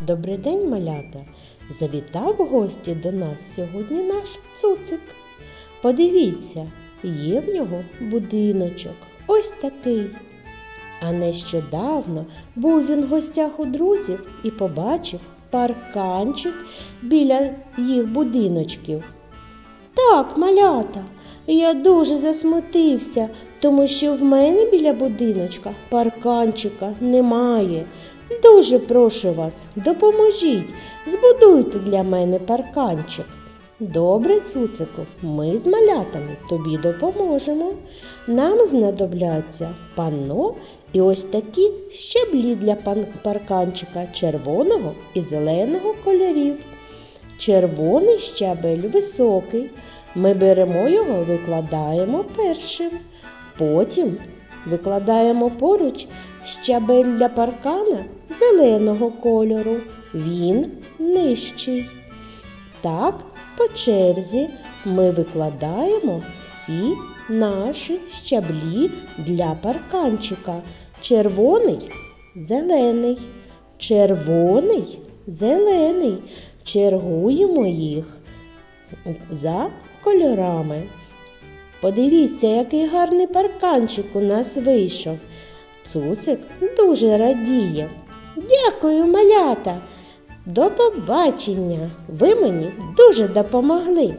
Добрий день, малята! Завітав в гості до нас сьогодні наш цуцик. Подивіться, є в нього будиночок. Ось такий. А нещодавно був він в гостях у друзів і побачив парканчик біля їх будиночків. Так, малята, я дуже засмутився, тому що в мене біля будиночка парканчика немає. Дуже прошу вас, допоможіть, збудуйте для мене парканчик. Добре, цуцику, ми з малятами тобі допоможемо. Нам знадобляться панно і ось такі щеблі для парканчика червоного і зеленого кольорів. Червоний щабель високий. Ми беремо його, викладаємо першим. Потім викладаємо поруч щабель для паркана зеленого кольору. Він нижчий. Так, по черзі ми викладаємо всі наші щаблі для парканчика. Червоний, зелений, червоний, зелений. Чергуємо їх за кольорами. Подивіться, який гарний парканчик у нас вийшов. Цуцик дуже радіє. Дякую, малята. До побачення. Ви мені дуже допомогли.